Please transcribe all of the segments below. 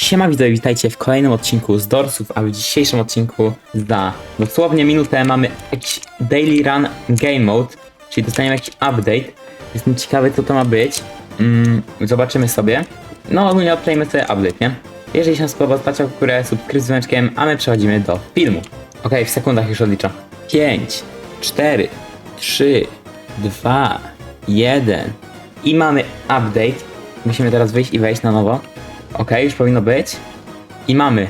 Siema widzowie, witajcie w kolejnym odcinku z Dorsów, a w dzisiejszym odcinku za dosłownie minutę mamy jakiś Daily Run Game Mode, czyli dostaniemy jakiś update. Jestem ciekawy co to ma być. Mm, zobaczymy sobie. No ogólnie odplaymy sobie update, nie? Jeżeli się spodoba, zostawcie w górę, z dzwoneczkiem, a my przechodzimy do filmu. Okej, w sekundach już odliczam. 5, 4, 3, 2, 1 i mamy update. Musimy teraz wyjść i wejść na nowo. Ok, już powinno być. I mamy.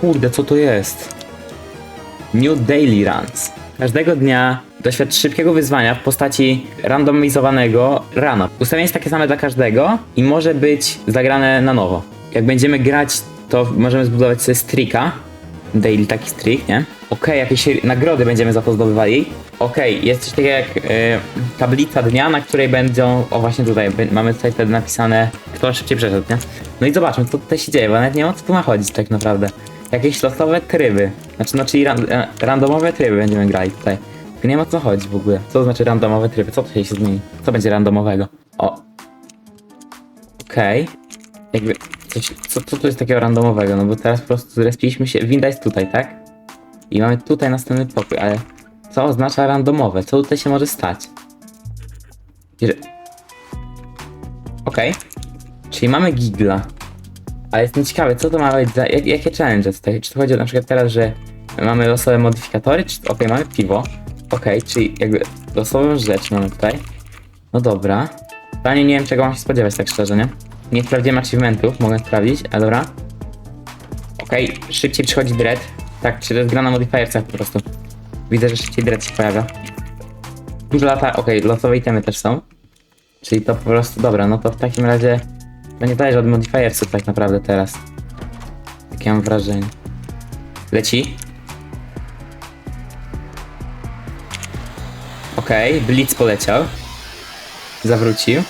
Kurde, co to jest? New Daily Runs. Każdego dnia doświadcz szybkiego wyzwania w postaci randomizowanego rana. Ustawienie jest takie same dla każdego i może być zagrane na nowo. Jak będziemy grać, to możemy zbudować sobie streaka. Daily taki streak, nie? Okej, jakieś nagrody będziemy za to zdobywali. Okej, jest coś takiego jak e, tablica dnia, na której będą, o właśnie tutaj, be- mamy tutaj wtedy napisane, kto szybciej przeszedł, nie? No i zobaczmy, co tutaj się dzieje, bo nawet nie wiem o co tu ma chodzić tak naprawdę. Jakieś losowe tryby, znaczy, no czyli ran, e, randomowe tryby będziemy grali tutaj. Tylko nie wiem o co chodzi w ogóle. Co to znaczy randomowe tryby? Co tutaj się zmieni? Co będzie randomowego? O. Okej. Jakby, co, co tu jest takiego randomowego? No bo teraz po prostu zrespiliśmy się, winda jest tutaj, tak? I mamy tutaj następny pokój, ale co oznacza randomowe? Co tutaj się może stać? Jeżeli... Okej. Czyli mamy gigla. Ale jestem ciekawy, co to ma być za... Jak, jakie challenge tutaj? Czy to chodzi o na przykład teraz, że mamy losowe modyfikatory? Czy... Okej, mamy piwo. Okej, czyli jakby losową rzecz mamy tutaj. No dobra. Panie, nie wiem czego mam się spodziewać, tak szczerze, nie? Nie sprawdziłem achievementów, mogę sprawdzić, ale dobra. Okej, szybciej przychodzi dread. Tak, czy to jest gra na modifiercach po prostu. Widzę, że szybciej dread się pojawia. Dużo lata, okej, losowe itemy też są. Czyli to po prostu, dobra, no to w takim razie będzie zależy od modifiersów tak naprawdę teraz. Takie mam wrażenie. Leci. Okej, Blitz poleciał. Zawrócił.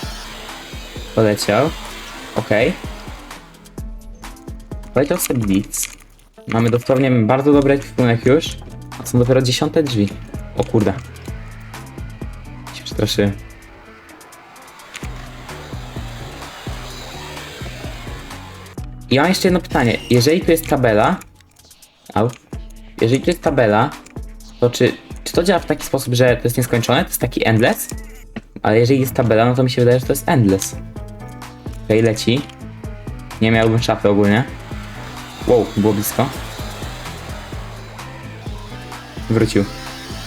Poleciał. Okej. Poleciał sobie Blitz. Mamy dosłownie bardzo dobry ekwipunek już. A są dopiero dziesiąte drzwi. O kurde. Się przestraszyłem. I mam jeszcze jedno pytanie. Jeżeli tu jest tabela... Au. Jeżeli tu jest tabela, to czy, czy to działa w taki sposób, że to jest nieskończone? To jest taki endless? Ale jeżeli jest tabela, no to mi się wydaje, że to jest endless. Okej, leci. Nie miałbym szafy ogólnie. Wow, było blisko. Wrócił.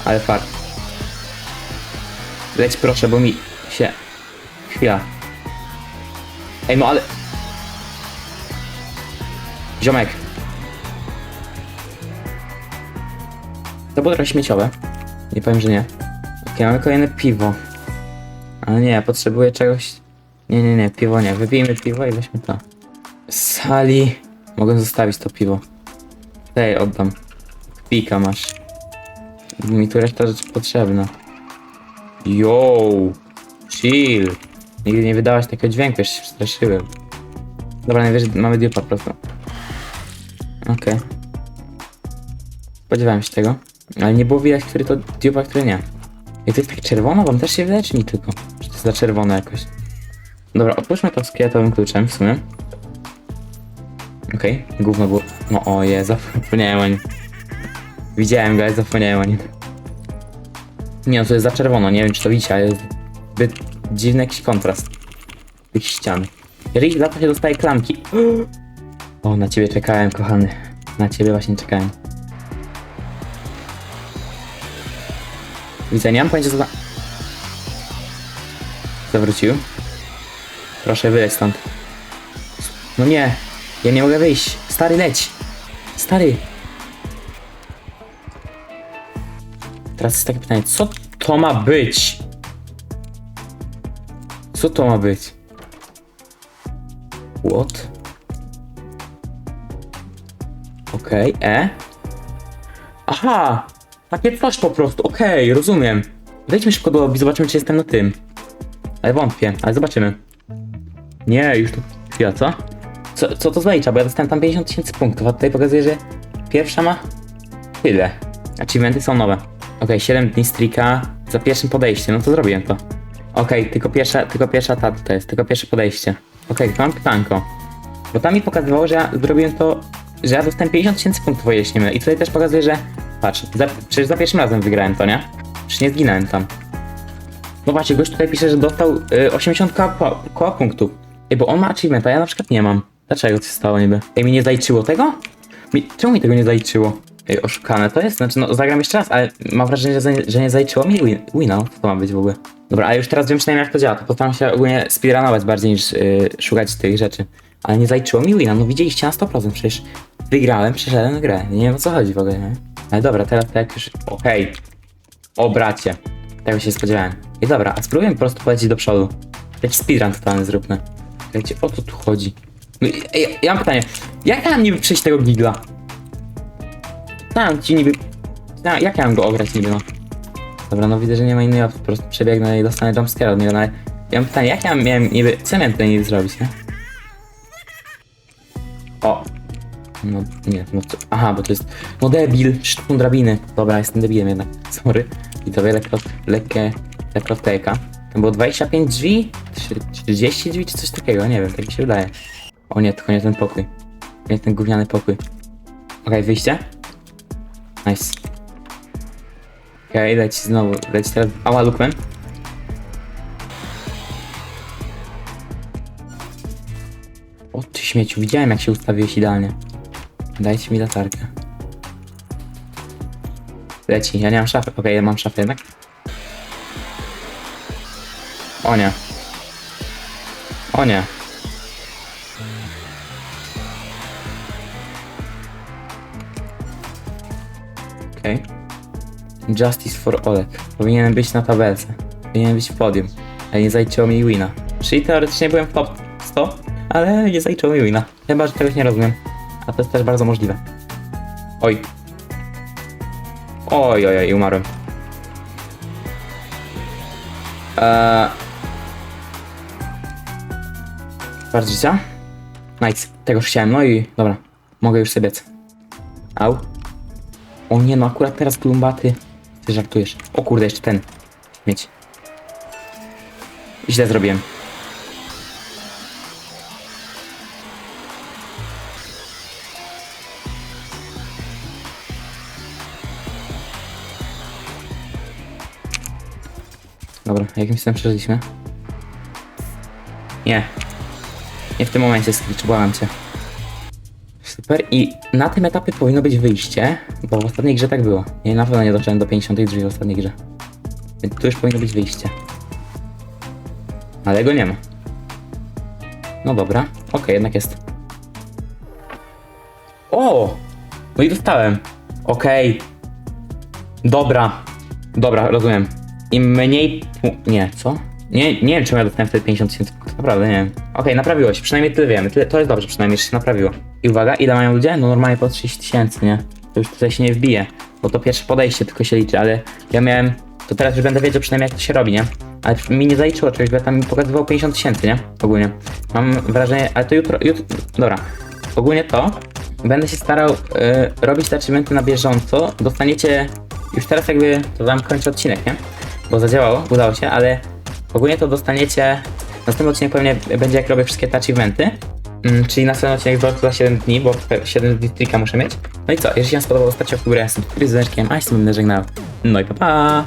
Ale fart. Leć proszę, bo mi się... Chwila. Ej, no ale... Ziomek. To było trochę śmieciowe. Nie powiem, że nie. Okej, mamy kolejne piwo. Ale nie, potrzebuję czegoś... Nie, nie, nie, piwo nie. Wypijmy piwo i weźmy to. Sali. Mogę zostawić to piwo. Tej oddam. Pika masz. Mi tu reszta rzeczy potrzebna. Yo! Chill! Nigdy nie wydałaś takiego dźwięku, jeszcze się przestraszyłem. Dobra, najwyżej mamy dupa po prostu. Okej. Spodziewałem się tego. Ale nie było widać, który to dupa, który nie. I to jest tak czerwono? Wam też się wydaje, czy mi tylko? Czy to jest za czerwone jakoś? Dobra, otwórzmy to z kwiatowym kluczem w sumie. Okej, gówno było. No o je, zapomniałem o nim. Widziałem go, ale zapomniałem o nim. Nie no, to jest za czerwono, nie wiem czy to widzicie, ale jest zbyt dziwny jakiś kontrast tych ścian. Jeżeli za to się dostaje klamki. O, na ciebie czekałem, kochany. Na ciebie właśnie czekałem. Widzę, nie mam pojęcia co za... Zawrócił. Proszę wyleć stąd. No nie, ja nie mogę wyjść. Stary, leć. Stary. Teraz jest takie pytanie, co to ma być? Co to ma być? What? Okej, E. Aha! Takie coś po prostu, okej, rozumiem. Wejdźmy szybko do lobby, zobaczymy czy jestem na tym. Ale wątpię, ale zobaczymy. Nie, już tu chwila, co? Co, co to zalicza? Bo ja dostałem tam 50 tysięcy punktów, a tutaj pokazuje, że pierwsza ma tyle. Achievementy są nowe. Okej, 7 dni streaka za pierwszym podejściem, no to zrobiłem to. Okej, tylko pierwsza, tylko pierwsza ta to jest, tylko pierwsze podejście. Okay, mam pytanko. Bo tam mi pokazywało, że ja zrobiłem to, że ja dostałem 50 tysięcy punktów, o nie. I tutaj też pokazuje, że patrz, za, przecież za pierwszym razem wygrałem to, nie? Przecież nie zginąłem tam. No właśnie, gość tutaj pisze, że dostał y, 80 koła, koła punktów. Ej, bo on ma achievement, a ja na przykład nie mam. Dlaczego to się stało niby? Ej, mi nie zaliczyło tego? Mi, czemu mi tego nie zaliczyło? Ej, oszukane to jest? Znaczy, no zagram jeszcze raz, ale mam wrażenie, że, że nie zaliczyło mi win. Co to ma być w ogóle? Dobra, ale już teraz wiem przynajmniej jak to działa. To postaram się ogólnie speedrunować bardziej niż yy, szukać tych rzeczy. Ale nie zaliczyło mi wina, no widzieliście na 100%, przecież wygrałem, przeszedłem grę. Nie wiem o co chodzi w ogóle, nie? Ale dobra, teraz tak już... Okej. O bracie. Tego się spodziewałem. I dobra, a spróbujemy po prostu polecieć do przodu. Jakiś speedrun totalny zróbmy. Wiecie, o co tu chodzi? No, ej, ja mam pytanie. Jak ja mam niby przejść tego gigla? Tam ci niby... Ja, jak ja mam go ograć niby, no? Dobra, no widzę, że nie ma innej opcji. Po prostu przebiegnę i dostanę jumpscare od niego, no ale... Ja mam pytanie, jak ja miałem niby... Co ja miałem tutaj niby zrobić, nie? O! No, nie, no co... Aha, bo to jest... No debil, sztuką drabiny. Dobra, jestem debilem jednak. Sorry. I to lekko... lekkie... Lekroteka. To było 25 drzwi? Trzy- 30 drzwi czy coś takiego? Nie wiem, tak mi się wydaje. O nie, tylko nie ten pokój. Nie ten gówniany pokój. Okej, wyjście. Nice. Okej, leci znowu, leci teraz... Ała, Lukman. O ty śmieciu, widziałem jak się ustawiłeś idealnie. Dajcie mi latarkę. Leci, ja nie mam szafy. Okej, ja mam szafę jednak. O nie. O nie. Okej. Justice for Olek. Powinienem być na tabelce. Powinienem być w podium. Ale nie zaliczyło mi wina. Czyli teoretycznie byłem w top 100, ale nie zaliczyło mi wina. Chyba, że czegoś nie rozumiem. A to jest też bardzo możliwe. Oj. Oj, oj, oj, umarłem. Eee... Bardzo życia. Nice. Tegoż chciałem. No i dobra. Mogę już sobie. Au. O nie, no akurat teraz klumbaty. Ty żartujesz. O kurde, jeszcze ten. Mieć. Źle zrobiłem. Dobra, jakim system przeżyliśmy? Nie. Nie w tym momencie, Screech, błagam cię. Super. I na tym etapie powinno być wyjście, bo w ostatniej grze tak było. Ja na pewno nie doszedłem do 50 drzwi w ostatniej grze. Więc tu już powinno być wyjście. Ale go nie ma. No dobra. Okej, jednak jest. O! No i dostałem. Okej. Dobra. Dobra, rozumiem. Im mniej... Nie, co? Nie, nie wiem, czemu ja dostałem wtedy 50 tysięcy punktów. Naprawdę, nie wiem. Okej, naprawiło się. Przynajmniej tyle wiemy. Tyle, to jest dobrze, przynajmniej, się naprawiło. I uwaga, ile mają ludzie? No normalnie po 30 tysięcy, nie? To już tutaj się nie wbije. Bo to pierwsze podejście tylko się liczy, ale ja miałem... To teraz już będę wiedział przynajmniej, jak to się robi, nie? Ale mi nie zaliczyło czegoś, bo ja tam mi pokazywał 50 tysięcy, nie? Ogólnie. Mam wrażenie... Ale to jutro... jutro dobra. Ogólnie to... Będę się starał y, robić te achievementy na bieżąco. Dostaniecie... Już teraz jakby... To wam kończę odcinek, nie? Bo zadziałało, udało się, ale ogólnie to dostaniecie. Następny odcinek pewnie będzie jak robię wszystkie te achievementy. Mm, czyli następny odcinek za- za 7 dni, bo pe- 7 dni trika muszę mieć. No i co, jeżeli się wam spodobało, zostawcie w górę, jestem z a jestem będę żegnał. No i pa pa!